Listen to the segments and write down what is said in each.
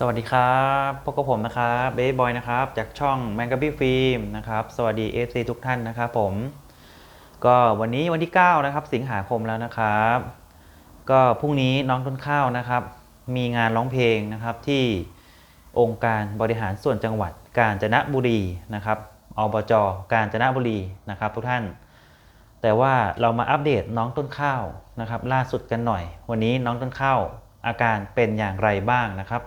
สวัสดีครับพบกับผมนะครับเบย์บอยนะครับ จากช่อง m a n g a b y Film นะครับ สวัสดี FC ทุกท่านนะครับผม ก็วันนี้วันที่ 9 นะครับ สิงหาคมแล้วนะครับ ก็พรุ่งนี้น้องต้นข้าวนะครับ มีงานร้องเพลงนะครับที่องค์การบริหารส่วนจังหวัดกาญจนบุรีนะครับอบจกาญจนบุรีนะครับทุกท่าน แต่ว่าเรามาอัปเดตน้องต้นข้าวนะครับ ล่าสุดกันหน่อย วันนี้น้องต้นข้าวอาการเป็นอย่างไรบ้างนะครับ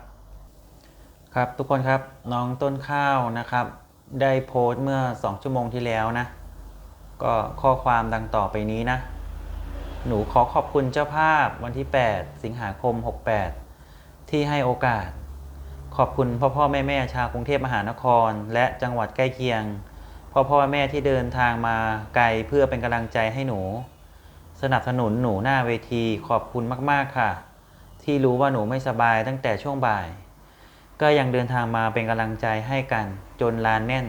ครับทุกคนครับน้องต้นข้าวนะครับ ได้โพสต์เมื่อ 2 ชั่วโมงที่แล้วนะ ก็ข้อความดังต่อไปนี้นะ หนูขอขอบคุณเจ้าภาพวันที่ 8 สิงหาคม 68 ที่ให้โอกาส ขอบคุณพ่อพ่อแม่แม่ชาวกรุงเทพมหานคร และจังหวัดใกล้เคียงพ่อพ่อแม่ที่เดินทางมาไกลเพื่อเป็นกำลังใจให้หนู สนับสนุนหนูหน้าเวทีขอบคุณมาก ๆ ค่ะ ที่รู้ว่าหนูไม่สบายตั้งแต่ช่วงบ่าย ก็ยังเดินทางมาเป็นกำลังใจให้กันจนลานแน่น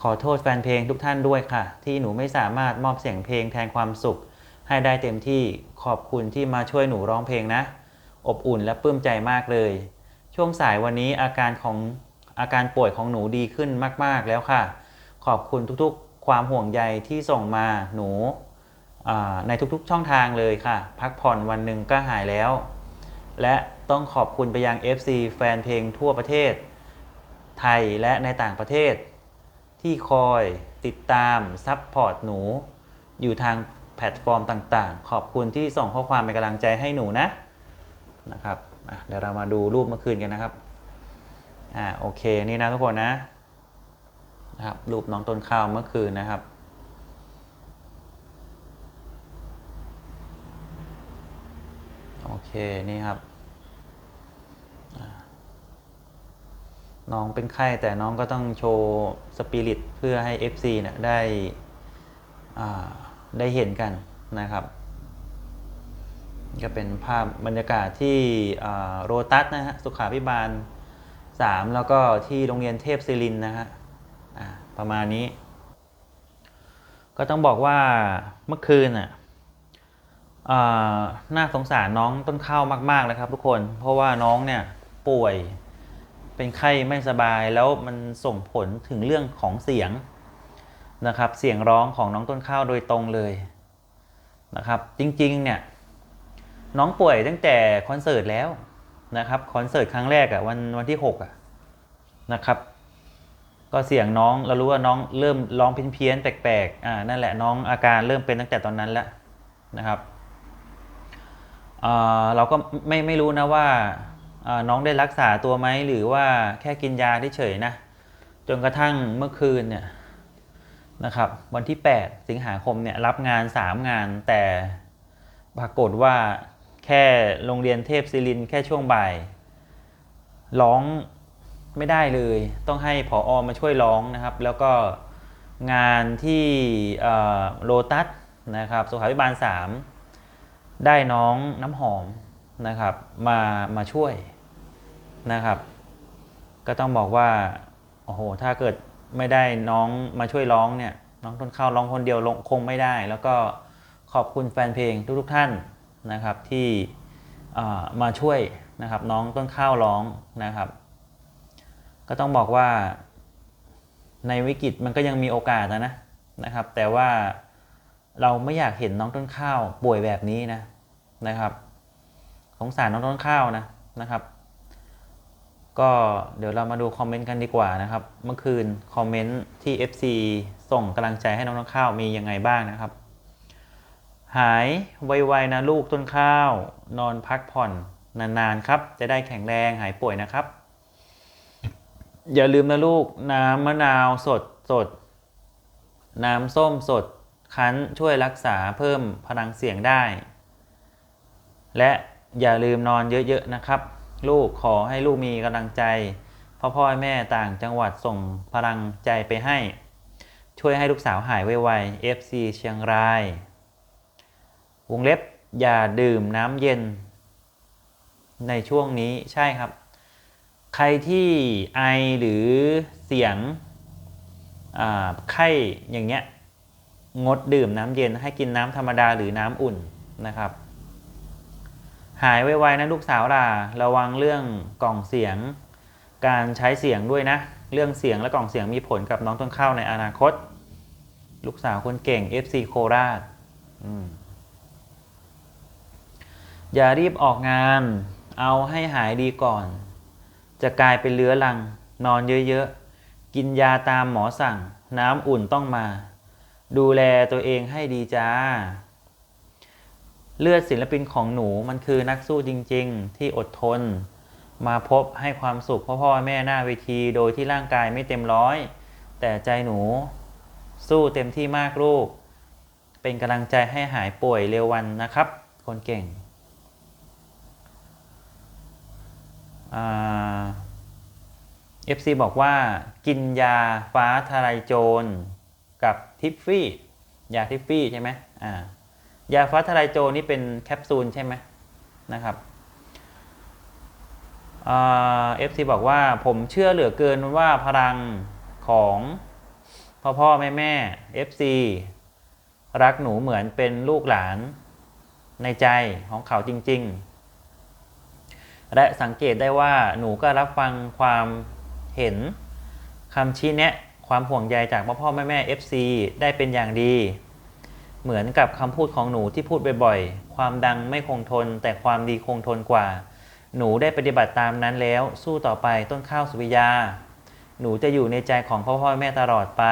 ขอโทษแฟนเพลงทุกท่านด้วยค่ะ ที่หนูไม่สามารถมอบเสียงเพลงแทนความสุข ให้ได้เต็มที่ขอบคุณที่มาช่วยหนูร้องเพลงนะ อบอุ่นและปลื้มใจมากเลย ช่วงสายวันนี้อาการของอาการป่วยของหนูดีขึ้นมาก ๆ แล้วค่ะ ขอบคุณทุกๆ ความห่วงใยที่ส่งมาหนูในทุกๆช่องทางเลยค่ะ พักผ่อนวันหนึ่งก็หายแล้ว และต้องขอบคุณไปยัง FC แฟนเพลงทั่วประเทศ ไทยและในต่างประเทศ ที่คอยติดตามซัพพอร์ตหนู อยู่ทางแพลตฟอร์มต่างๆ ขอบคุณที่ส่งข้อความเป็นกำลังใจให้หนูนะนะครับเดี๋ยวเรามาดูรูปเมื่อคืนกันนะครับอ่าโอเคนี่นะทุกคนนะนะครับรูปน้องต้นข้าวเมื่อคืนนะครับโอเค นี่ครับอ่า น้องเป็นไข้แต่น้องก็ต้องโชว์สปิริตเพื่อให้ FC เนี่ยได้ได้เห็นกันนะครับ ก็เป็นภาพบรรยากาศที่อ่าโรตัสนะฮะสุขาพิบาล 3 แล้วก็ที่โรงเรียนเทพศิรินนะฮะประมาณนี้ ก็ต้องบอกว่าเมื่อคืนอะน่าสงสารน้องต้นข้าวมาก ๆ เลยครับทุกคนเพราะว่าน้องเนี่ยป่วย เป็นไข้ไม่สบายแล้วมันส่งผลถึงเรื่องของเสียงนะครับ เสียงร้องของน้องต้นข้าวโดยตรงเลยนะครับ จริงๆเนี่ยน้องป่วยตั้งแต่คอนเสิร์ตแล้วนะครับคอนเสิร์ตครั้งแรกอะวันวันที่6อะนะครับ ก็เสียงน้องเรารู้ว่าน้องเริ่มร้องเพี้ยนๆแปลกๆอ่านั่นแหละน้องอาการเริ่มเป็นตั้งแต่ตอนนั้นแล้วนะครับเออเราก็ไม่ไม่รู้นะว่า น้องได้รักษาตัวไหมหรือว่าแค่กินยาเฉยๆนะจนกระทั่งเมื่อคืนเนี่ยนะครับวันที่ 8 สิงหาคมเนี่ยรับงาน 3 งานแต่ปรากฏว่าแค่โรงเรียนเทพศิรินแค่ช่วงบ่าย ร้องไม่ได้เลย ต้องให้ผออมาช่วยร้องนะครับ แล้วก็งานที่โลตัสนะครับสุขาภิบาล 3 ได้น้องน้ำหอม นะครับมามาช่วยนะครับ ก็ต้องบอกว่าโอ้โหถ้าเกิดไม่ได้น้องมาช่วยร้องเนี่ยน้องต้นข้าวร้องคนเดียวลงคงไม่ได้ แล้วก็ขอบคุณแฟนเพลงทุกๆท่านนะครับที่มาช่วยนะครับน้องต้นข้าวร้องนะครับ ก็ต้องบอกว่าในวิกฤตมันก็ยังมีโอกาสนะนะครับ แต่ว่าเราไม่อยากเห็นน้องต้นข้าวป่วยแบบนี้นะนะครับ งสารน้องต้นข้าวนะนะครับ ก็เดี๋ยวเรามาดูคอมเมนต์กันดีกว่านะครับ เมื่อคืนคอมเมนต์ที่ FC ส่งกำลังใจให้น้องต้นข้าวมียังไงบ้างนะครับ หายไวๆนะลูกต้นข้าว นอนพักผ่อนนานๆครับ จะได้แข็งแรงหายป่วยนะครับ อย่าลืมนะลูกน้ำมะนาวสดสดน้ำส้มสดคั้นช่วยรักษาเพิ่มพลังเสียงได้ และ อย่าลืมนอนเยอะๆนะครับ ลูกขอให้ลูกมีกำลังใจพ่อพ่อแม่ต่างจังหวัดส่งพลังใจไปให้ ช่วยให้ลูกสาวหายไวๆ FC เชียงราย วงเล็บอย่าดื่มน้ำเย็น ในช่วงนี้ใช่ครับ ใครที่ไอหรือเสียงอ่าไข้อย่างเงี้ยงดดื่มน้ำเย็นให้กินน้ำธรรมดาหรือน้ำอุ่นนะครับ หายไวๆนะลูกสาวล่ะระวังเรื่องกล่องเสียง การใช้เสียงด้วยนะ เรื่องเสียงและกล่องเสียงมีผลกับน้องต้นข้าวในอนาคต ลูกสาวคนเก่ง FC โคราชอย่ารีบออกงาน เอาให้หายดีก่อน จะกลายเป็นเรื้อรัง นอนเยอะๆ กินยาตามหมอสั่ง น้ำอุ่นต้องมา ดูแลตัวเองให้ดีจ้า เลือดศิลปินของหนูมันคือนักสู้จริง ๆ ที่อดทน มาพบให้ความสุขพ่อพ่อแม่หน้าเวทีโดยที่ร่างกายไม่เต็มร้อย แต่ใจหนูสู้เต็มที่มากลูก เป็นกำลังใจให้หายป่วยเร็ววันนะครับ คนเก่งเอ่า FC บอกว่ากินยาฟ้าทลายโจรกับทิฟฟี่ ยาทิฟฟี่ใช่ไหมอ่า ยาฟ้าทลายโจรนี่เป็นแคปซูลใช่ไหมนะครับเอ่า FC บอกว่าผมเชื่อเหลือเกินว่าพลังของพ่อพ่อแม่แม่ FC รักหนูเหมือนเป็นลูกหลานในใจของเขาจริง ๆ และสังเกตได้ว่าหนูก็รับฟังความเห็นคำชี้แนะ ความห่วงใยจากพ่อพ่อแม่แม่ FC ได้เป็นอย่างดี เหมือนกับคำพูดของหนูที่พูดบ่อยๆ ความดังไม่คงทน แต่ความดีคงทนกว่า หนูได้ปฏิบัติตามนั้นแล้ว สู้ต่อไปต้นข้าวสุริยา หนูจะอยู่ในใจของพ่อพ่อแม่ตลอดไป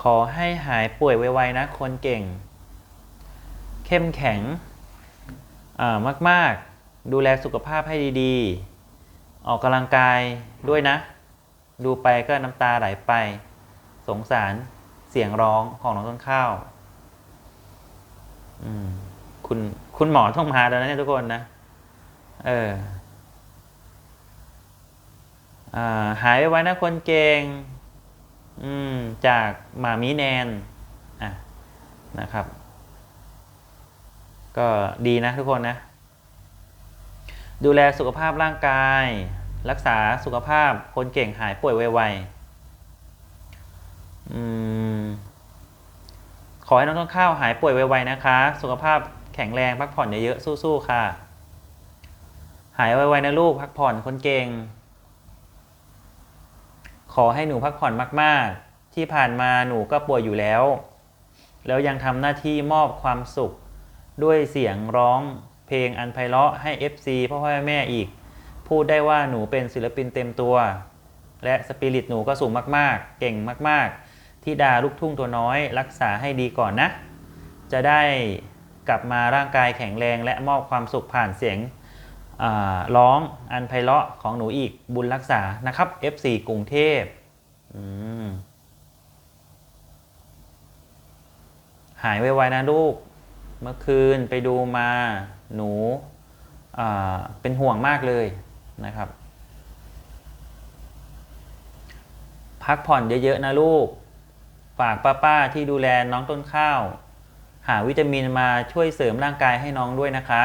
ขอให้หายป่วยไวๆนะคนเก่ง เข้มแข็งมาก ๆ ดูแลสุขภาพให้ดี ๆ ออกกำลังกายด้วยนะ ดูไปก็น้ำตาไหลไป สงสารเสียงร้องของน้องต้นข้าวคุณคุณหมอต้องมาแล้วนะเนี่ยทุกคนนะ เออาหายไปไว้นะคนเก่งจากหมามีแนนอะนะครับ ก็ดีนะทุกคนนะ ดูแลสุขภาพร่างกาย รักษาสุขภาพคนเก่งหายป่วยไวๆขอให้น้องต้นข้าวหายป่วยไวๆนะคะ สุขภาพแข็งแรงพักผ่อนเยอะๆสู้ๆค่ะ หายไวๆนะลูกพักผ่อนคนเก่ง ขอให้หนูพักผ่อนมากๆ ที่ผ่านมาหนูก็ป่วยอยู่แล้ว แล้วยังทำหน้าที่มอบความสุขด้วยเสียงร้องเพลงอันไพเราะให้ FC พ่อพ่อแม่อีก พูดได้ว่าหนูเป็นศิลปินเต็มตัว และสปิริตหนูก็สูงมากๆ เก่งมากๆที่ดาลูกทุ่งตัวน้อย รักษาให้ดีก่อนนะ จะได้กลับมาร่างกายแข็งแรงและมอบความสุขผ่านเสียงร้องอันไพเราะของหนูอีกบุญรักษานะครับ F4 กรุงเทพหายไวๆนะลูก เมื่อคืนไปดูมาหนูเป็นห่วงมากเลย นะครับ พักผ่อนเยอะๆนะลูก ฝากป้าๆที่ดูแลน้องต้นข้าว หาวิตามินมาช่วยเสริมร่างกายให้น้องด้วยนะคะ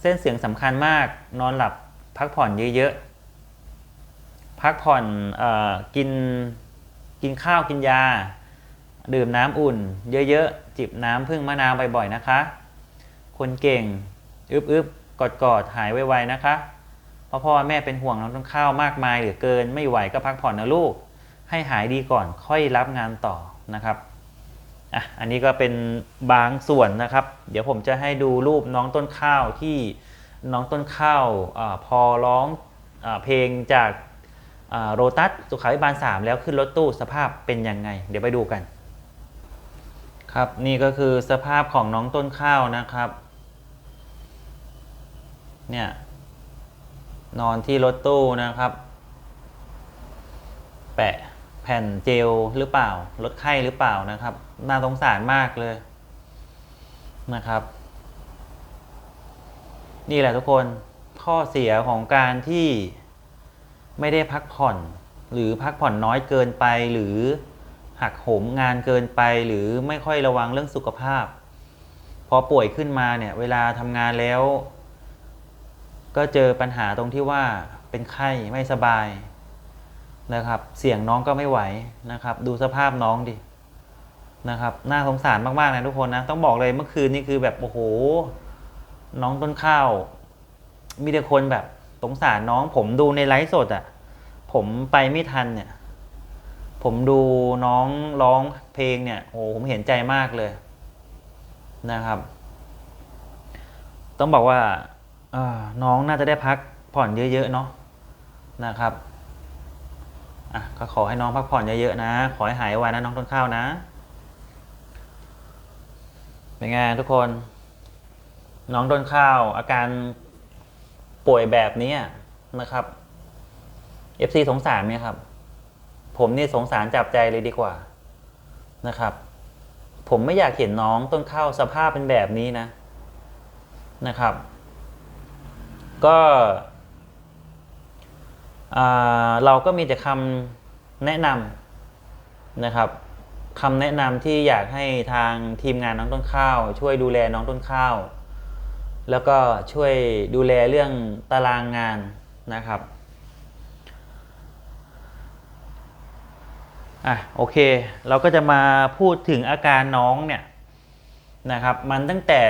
เส้นเสียงสำคัญมากนอนหลับพักผ่อนเยอะๆ พักผ่อนออกินกินข้าวกินยา ดื่มน้ำอุ่น เยอะๆ จิบน้ำพึ่งมะนาวบ่อยๆนะคะ คนเก่ง อึบๆ กอดหายไวๆนะคะพ่อพ่อแม่เป็นห่วงน้องต้นข้าวมากมายเหลือเกิน ไม่ไหวก็พักผ่อนนะลูก ให้หายดีก่อนค่อยรับงานต่อนะครับอะอันนี้ก็เป็นบางส่วนนะครับ เดี๋ยวผมจะให้ดูรูปน้องต้นข้าวที่น้องต้นข้าวอพอร้องอเพลงจากโรตัสสุขาวิบาล 3 แล้วขึ้นรถตู้สภาพเป็นยังไง เดี๋ยวไปดูกัน ครับนี่ก็คือสภาพของน้องต้นข้าวนะครับ เนี่ยนอนที่รถตู้นะครับ แปะแผ่นเจลหรือเปล่าลดไข้หรือเปล่านะครับ น่าสงสารมากเลยนะครับ นี่แหละทุกคนข้อเสียของการที่ไม่ได้พักผ่อน หรือพักผ่อนน้อยเกินไปหรือหักโหมงานเกินไป หรือไม่ค่อยระวังเรื่องสุขภาพ พอป่วยขึ้นมาเนี่ย เวลาทำงานแล้ว ก็เจอปัญหาตรงที่ว่าเป็นไข้ไม่สบายนะครับ เสียงน้องก็ไม่ไหวนะครับ ดูสภาพน้องดินะครับน่าสงสารมากๆนะทุกคนนะต้องบอกเลยเมื่อคืนนี่คือแบบโอ้โห น้องต้นข้าว มีแต่คนแบบสงสารน้อง ผมดูในไลฟ์สดอะ่ะ ผมไปไม่ทันเนี่ย ผมดูน้องร้องเพลงเนี่ยโอ้โหผมเห็นใจมากเลยนะครับ ต้องบอกว่าอา น้องน่าจะได้พักผ่อนเยอะๆเนาะนะครับอะก็ขอให้น้องพักผ่อนเยอะๆนะ ขอให้หายไวนะน้องต้นข้าวนะเป็นไงทุกคน น้องต้นข้าว อาการป่วยแบบนี้นะครับ FC สงสารไหมครับ ผมนี่สงสารจับใจเลยดีกว่านะครับ ผมไม่อยากเห็นน้องต้นข้าวสภาพเป็นแบบนี้นะนะครับ ก็เราก็มีแต่คำแนะนำนะครับคำแนะนำที่อยากให้ทางทีมงานน้องต้นข้าว ช่วยดูแลน้องต้นข้าว แล้วก็ช่วยดูแลเรื่องตารางงานนะครับอะโอเค เราก็จะมาพูดถึงอาการน้องเนี่ย นะครับ มันตั้งแต่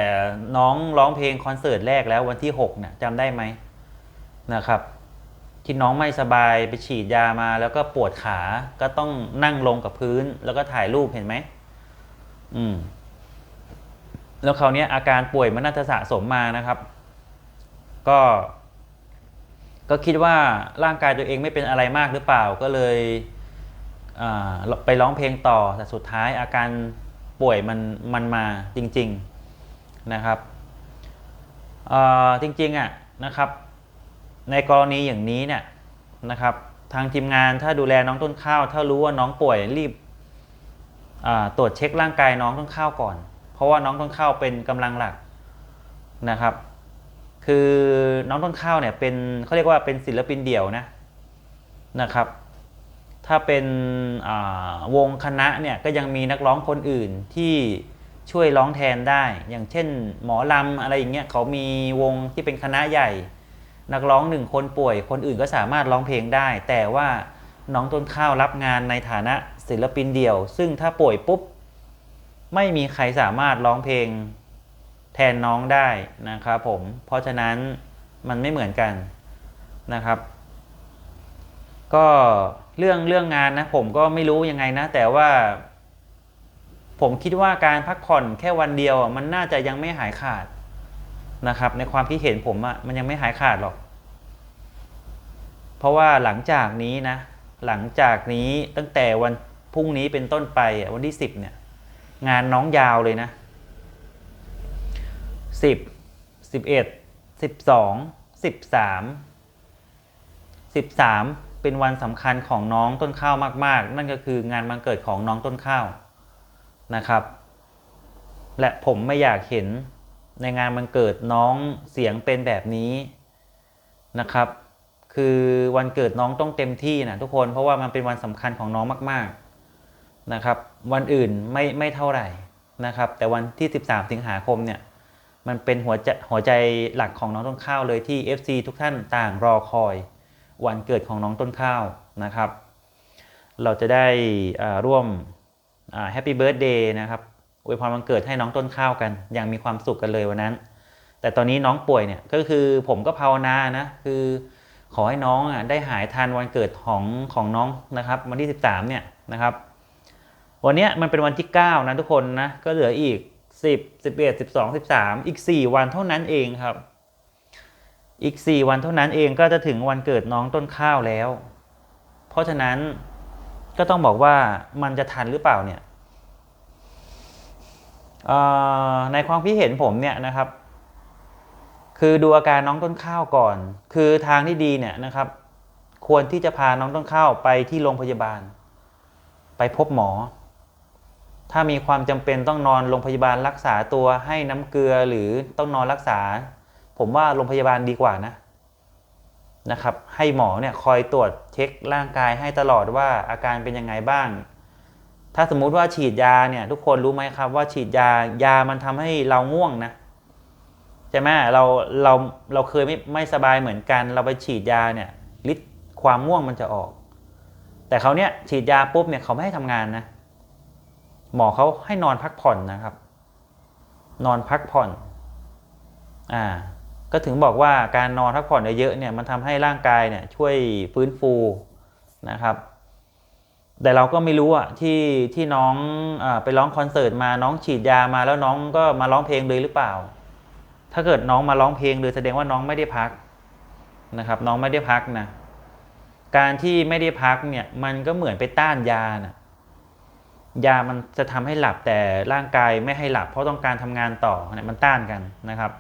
น้องร้องเพลงคอนเสิร์ตแรกแล้ววันที่6เนี่ยจำได้ไหมนะครับ ที่น้องไม่สบายไปฉีดยามาแล้วก็ปวดขาก็ต้องนั่งลงกับพื้น แล้วก็ถ่ายรูปเห็นไหมอืม แล้วคราวนี้อาการป่วยมันน่าจะสะสมมานะครับ ก็ ก็คิดว่าร่างกายตัวเองไม่เป็นอะไรมากหรือเปล่าก็เลยไปร้องเพลงต่อแต่สุดท้ายอาการ ป่วยมันมันมาจริงๆนะครับจริงๆอะนะครับ ในกรณีอย่างนี้เนี่ยนะครับทางทีมงานถ้าดูแลน้องต้นข้าว ถ้ารู้ว่าน้องป่วยรีบตรวจเช็คร่างกายน้องต้นข้าวก่อน เพราะว่าน้องต้นข้าวเป็นกำลังหลักนะครับ คือน้องต้นข้าวเนี่ยเป็นเขาเรียกว่าเป็นศิลปินเดี่ยวนะนะครับ ถ้าเป็นวงคณะเนี่ยก็ยังมีนักร้องคนอื่นที่ช่วยร้องแทนได้ อย่างเช่น หมอลำอะไรอย่างเงี้ยเขามีวงที่เป็นคณะใหญ่ นักร้องหนึ่งคนป่วย คนอื่นก็สามารถร้องเพลงได้ แต่ว่าน้องต้นข้าวรับงานในฐานะศิลปินเดี่ยว ซึ่งถ้าป่วยปุ๊บ ไม่มีใครสามารถร้องเพลงแทนน้องได้นะครับผม เพราะฉะนั้นมันไม่เหมือนกันนะครับ ก็ เรื่องเรื่องงานนะผมก็ไม่รู้ยังไงนะ แต่ว่า ผมคิดว่าการพักผ่อนแค่วันเดียวมันน่าจะยังไม่หายขาดนะครับ ในความคิดเห็นผมอะมันยังไม่หายขาดหรอก เพราะว่าหลังจากนี้นะ หลังจากนี้ตั้งแต่วันพรุ่งนี้เป็นต้นไปวันที่สิบเนี่ย งานน้องยาวเลยนะสิบสิบเอ็ดสิบสองสิบสามสิบสาม เป็นวันสำคัญของน้องต้นข้าวมาก ๆ นั่นก็คืองานวันเกิดของน้องต้นข้าวนะครับ และผมไม่อยากเห็นในงานวันเกิดน้องเสียงเป็นแบบนี้นะครับ คือวันเกิดน้องต้องเต็มที่นะทุกคนเพราะว่ามันเป็นวันสำคัญของน้องมาก ๆนะครับ วันอื่นไม่ไม่เท่าไหร่นะครับ แต่วันที่ 13 สิงหาคมเนี่ยมันเป็นหัวใจหัวใจหลักของน้องต้นข้าวเลยที่ FC ทุกท่านต่างรอคอย วันเกิดของน้องต้นข้าวนะครับ เราจะได้ร่วมแฮปปี้เบิร์ดเดย์นะครับอวยพรวันเกิดให้น้องต้นข้าวกัน อย่างมีความสุขกันเลยวันนั้น แต่ตอนนี้น้องป่วยเนี่ยก็คือผมก็ภาวนานะคือขอให้น้องอะได้หายทันวันเกิดของของน้องนะครับ วันที่ 13เนี่ยนะครับ วันเนี้ยมันเป็นวันที่ 9 นะทุกคนนะก็เหลืออีก 10 11 12 13 อีก 4 วันเท่านั้นเองครับ อีก 4 วันเท่านั้นเองก็จะถึงวันเกิดน้องต้นข้าวแล้ว เพราะฉะนั้นก็ต้องบอกว่ามันจะทันหรือเปล่าเนี่ยในความคิดเห็นผมเนี่ยนะครับ คือดูอาการน้องต้นข้าวก่อน คือทางที่ดีเนี่ยนะครับ ควรที่จะพาน้องต้นข้าวไปที่โรงพยาบาล ไปพบหมอ ถ้ามีความจำเป็นต้องนอนโรงพยาบาลรักษาตัวให้น้ำเกลือหรือต้องนอนรักษา ผมว่าโรงพยาบาลดีกว่านะนะครับ ให้หมอเนี่ยคอยตรวจเช็คร่างกายให้ตลอดว่าอาการเป็นยังไงบ้าง ถ้าสมมุติว่าฉีดยาเนี่ยทุกคนรู้ไหมครับว่าฉีดยายามันทำให้เราง่วงนะใช่ไหมเราเราเราเคยไม่ไม่สบายเหมือนกัน เราไปฉีดยาเนี่ยฤทธิ์ความง่วงมันจะออก แต่เขาเนี่ยฉีดยาปุ๊บเนี่ยเขาไม่ให้ทำงานนะหมอเขาให้นอนพักผ่อนนะครับ นอนพักผ่อน อ่า ก็ถึงบอกว่าการนอนพักผ่อนเยอะๆเนี่ยมันทำให้ร่างกายเนี่ยช่วยฟื้นฟูนะครับ แต่เราก็ไม่รู้อะที่ที่น้องอไปร้องคอนเสิร์ตมาน้องฉีดยามาแล้วน้องก็มาร้องเพลงเลยหรือเปล่า ถ้าเกิดน้องมาร้องเพลงเลยแสดงว่าน้องไม่ได้พักนะครับ น้องไม่ได้พักนะการที่ไม่ได้พักเนี่ยมันก็เหมือนไปต้านยานะยามันจะทำให้หลับแต่ร่างกายไม่ให้หลับ เพราะต้องการทำงานต่อเนี่ยมันต้านกันนะครับ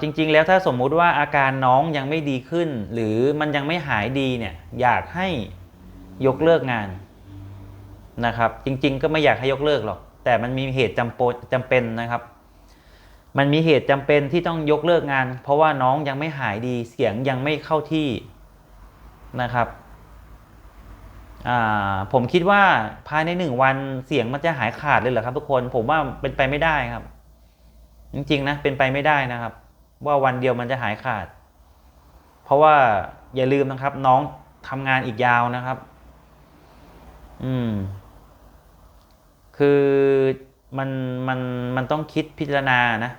จริงๆ แล้วถ้าสมมุติว่าอาการน้องยังไม่ดีขึ้น หรือมันยังไม่หายดีเนี่ยอยากให้ยกเลิกงานนะครับ จริง ๆ ก็ไม่อยากให้ยกเลิกหรอก แต่มันมีเหตุจำเป็นจำเป็นนะครับ มันมีเหตุจำเป็นที่ต้องยกเลิกงาน เพราะว่าน้องยังไม่หายดีเสียงยังไม่เข้าที่นะครับผมคิดว่าภายในหนึ่งวันเสียงมันจะหายขาดเลยเหรอครับทุกคนผมว่าเป็นไปไม่ได้ครับ จริงๆนะเป็นไปไม่ได้นะครับ ว่าวันเดียวมันจะหายขาด เพราะว่าอย่าลืมนะครับ น้องทำงานอีกยาวนะครับ อืม คือมันมันมันต้องคิดพิจารณานะ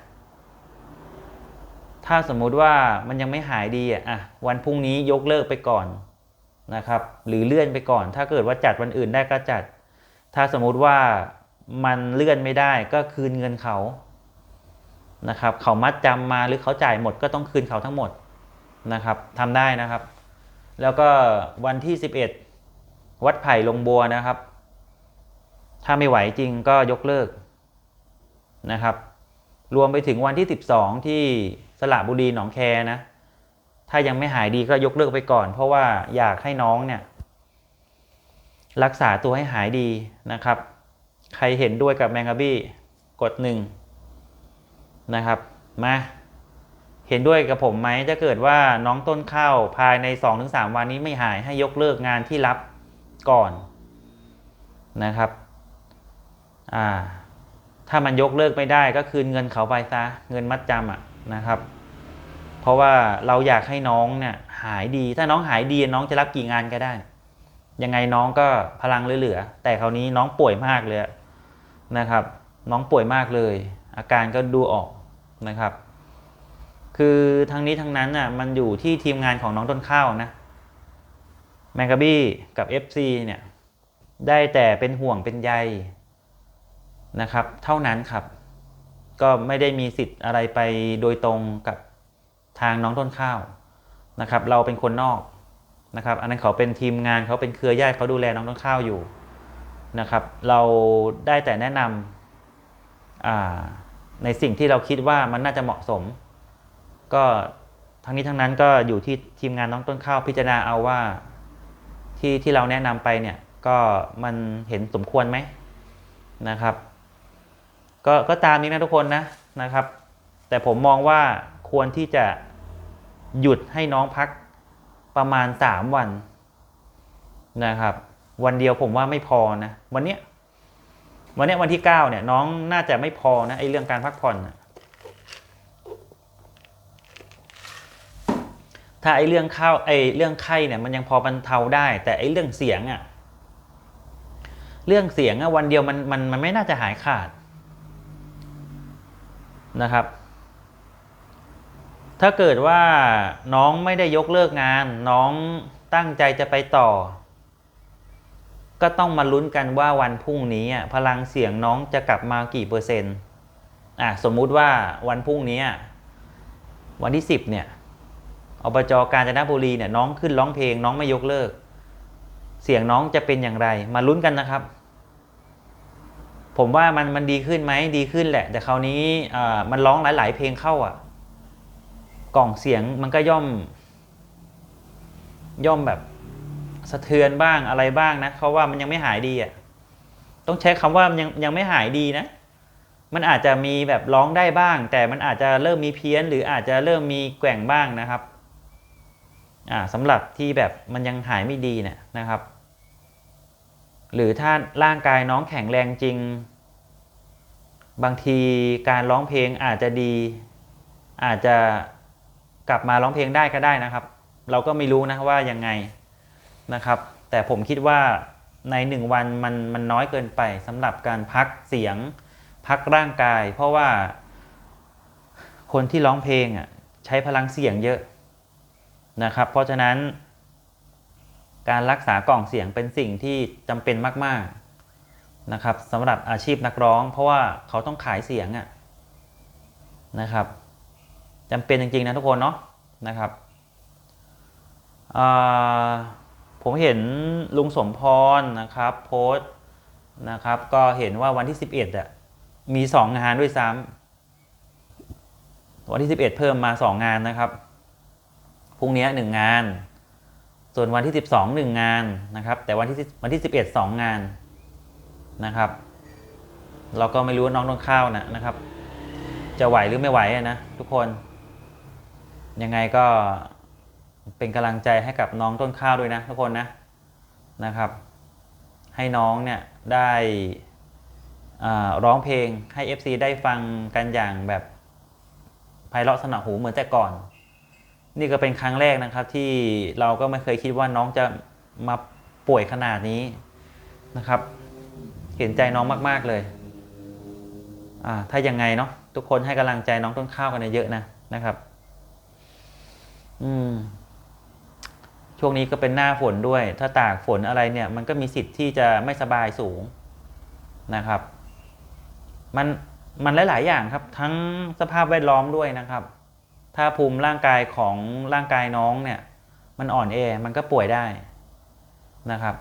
ถ้าสมมุติว่ามันยังไม่หายดีอะอะวันพรุ่งนี้ยกเลิกไปก่อนนะครับ หรือเลื่อนไปก่อน ถ้าเกิดว่าจัดวันอื่นได้ก็จัด ถ้าสมมุติว่ามันเลื่อนไม่ได้ก็คืนเงินเขา นะครับเขามัดจำมาหรือเขาจ่ายหมดก็ต้องคืนเขาทั้งหมดนะครับทำได้นะครับ แล้วก็วันที่ 11 วัดไผ่ลงบัวนะครับ ถ้าไม่ไหวจริงก็ยกเลิกนะครับ รวมไปถึงวันที่ 12 ที่สระบุรีหนองแคนะถ้ายังไม่หายดีก็ยกเลิกไปก่อน เพราะว่าอยากให้น้องเนี่ยรักษาตัวให้หายดีนะครับ ใครเห็นด้วยกับแมงกะบี้กดหนึ่ง นะครับมาเห็นด้วยกับผมไหมถ้าเกิดว่าน้องต้นข้าวภายใน 2-3 วันนี้ไม่หายให้ยกเลิกงานที่รับก่อนนะครับอ่าถ้ามันยกเลิกไม่ได้ก็คืนเงินเขาไปซะเงินมัดจำอะนะครับ เพราะว่าเราอยากให้น้องเนี่ยหายดี ถ้าน้องหายดีน้องจะรับกี่งานก็ได้ ยังไงน้องก็พลังเหลือแต่คราวนี้น้องป่วยมากเลยนะครับ น้องป่วยมากเลย อาการก็ดูออก นะครับ คือทั้งนี้ทั้งนั้นน่ะมันอยู่ที่ทีมงานของน้องต้นข้าวนะแมงกะบี้กับ FC เนี่ยได้แต่เป็นห่วงเป็นใยนะครับ เท่านั้นครับ ก็ไม่ได้มีสิทธิ์อะไรไปโดยตรงกับทางน้องต้นข้าวนะครับ เราเป็นคนนอกนะครับ อันนั้นเขาเป็นทีมงานเขาเป็นเครือญาติเขาดูแลน้องต้นข้าวอยู่นะครับ เราได้แต่แนะนำอ่า ในสิ่งที่เราคิดว่ามันน่าจะเหมาะสม ก็ทั้งนี้ทั้งนั้นก็อยู่ที่ทีมงานน้องต้นข้าวพิจารณาเอาว่าที่ที่เราแนะนำไปเนี่ยก็มันเห็นสมควรไหมนะครับ ก็ก็ตามนี้นะทุกคนนะนะครับ แต่ผมมองว่าควรที่จะหยุดให้น้องพักประมาณ 3 วันนะครับ วันเดียวผมว่าไม่พอนะ วันเนี้ย วันนี้วันที่ 9 เนี่ยน้องน่าจะไม่พอนะไอ้เรื่องการพักผ่อนนะถ้าไอ้เรื่องข้าวไอ้เรื่องไข้เนี่ยมันยังพอบรรเทาได้ แต่ไอ้เรื่องเสียงอะเรื่องเสียงอะวันเดียวมันมันมันไม่น่าจะหายขาดนะครับ ถ้าเกิดว่าน้องไม่ได้ยกเลิกงาน น้องตั้งใจจะไปต่อ ก็ต้องมาลุ้นกันว่าวันพรุ่งนี้พลังเสียงน้องจะกลับมากี่เปอร์เซ็นต์อะสมมุติว่าวันพรุ่งนี้วันที่สิบเนี่ยอบจกาญจนบุรีเนี่ยน้องขึ้นร้องเพลงน้องไม่ยกเลิก เสียงน้องจะเป็นอย่างไร มาลุ้นกันนะครับ ผมว่ามันมันดีขึ้นไหมดีขึ้นแหละ แต่คราวนี้มันร้องหลาย ๆ เพลงเข้าอะ กล่องเสียงมันก็ย่อม ย่อมแบบ สะเทือนบ้างอะไรบ้างนะเพราว่ามันยังไม่หายดีอะต้องใช้คำว่ามันยังยังไม่หายดีนะ มันอาจจะมีแบบร้องได้บ้าง แต่มันอาจจะเริ่มมีเพี้ยน หรืออาจจะเริ่มมีแกว่งบ้างนะครับอ่าสำหรับที่แบบมันยังหายไม่ดีเนี่ยนะครับ หรือถ้าร่างกายน้องแข็งแรงจริง บางทีการร้องเพลงอาจจะดี อาจจะกลับมาร้องเพลงได้ก็ได้นะครับ เราก็ไม่รู้นะว่ายังไง นะครับ แต่ผมคิดว่าในหนึ่งวันมันมันน้อยเกินไปสำหรับการพักเสียง พักร่างกาย เพราะว่าคนที่ร้องเพลงอะใช้พลังเสียงเยอะนะครับ เพราะฉะนั้น การรักษากล่องเสียงเป็นสิ่งที่จำเป็นมาก ๆนะครับสำหรับอาชีพนักร้อง เพราะว่าเขาต้องขายเสียงอะนะครับจำเป็นจริงๆนะทุกคนเนาะนะครับอ่า ผมเห็นลุงสมพรนะครับโพสต์นะครับก็เห็นว่าวันที่ 11อะมี 2 งานด้วยซ้ำวันที่ 11 เพิ่มมา 2 งานนะครับพรุ่งนี้หนึ่งงาน ส่วนวันที่ 12 1 งานนะครับ แต่วันที่วันที่ 11 2 งานนะครับ เราก็ไม่รู้ว่าน้องต้นข้าวนะนะครับ จะไหวหรือไม่ไหวนะทุกคน ยังไงก็ เป็นกำลังใจให้กับน้องต้นข้าวด้วยนะทุกคนนะนะครับ ให้น้องเนี่ยได้ร้องเพลงให้ FC ได้ฟังกันอย่างแบบไพเราะสนอหูเหมือนแต่ก่อน นี่ก็เป็นครั้งแรกนะครับที่เราก็ไม่เคยคิดว่าน้องจะมาป่วยขนาดนี้นะครับ เห็นใจน้องมาก ๆเลยอ่าถ้ายังไงเนาะทุกคนให้กำลังใจน้องต้นข้าวกันเยอะๆนะนะครับ อืม ช่วงนี้ก็เป็นหน้าฝนด้วย ถ้าตากฝนอะไรเนี่ย มันก็มีสิทธิ์ที่จะไม่สบายสูงนะครับ มันมันหลาย ๆ อย่างครับ ทั้งสภาพแวดล้อมด้วยนะครับ ถ้าภูมิร่างกายของร่างกายน้องเนี่ย มันอ่อนแอมันก็ป่วยได้นะครับ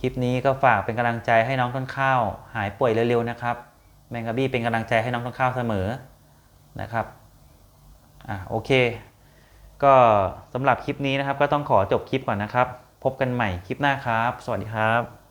คลิปนี้ก็ฝากเป็นกำลังใจให้น้องต้นข้าว หายป่วยเร็ว ๆ นะครับ แมงกะบี้เป็นกำลังใจให้น้องต้นข้าวเสมอนะครับอะโอเค ก็สำหรับคลิปนี้นะครับ ก็ต้องขอจบคลิปก่อนนะครับ พบกันใหม่คลิปหน้าครับ สวัสดีครับ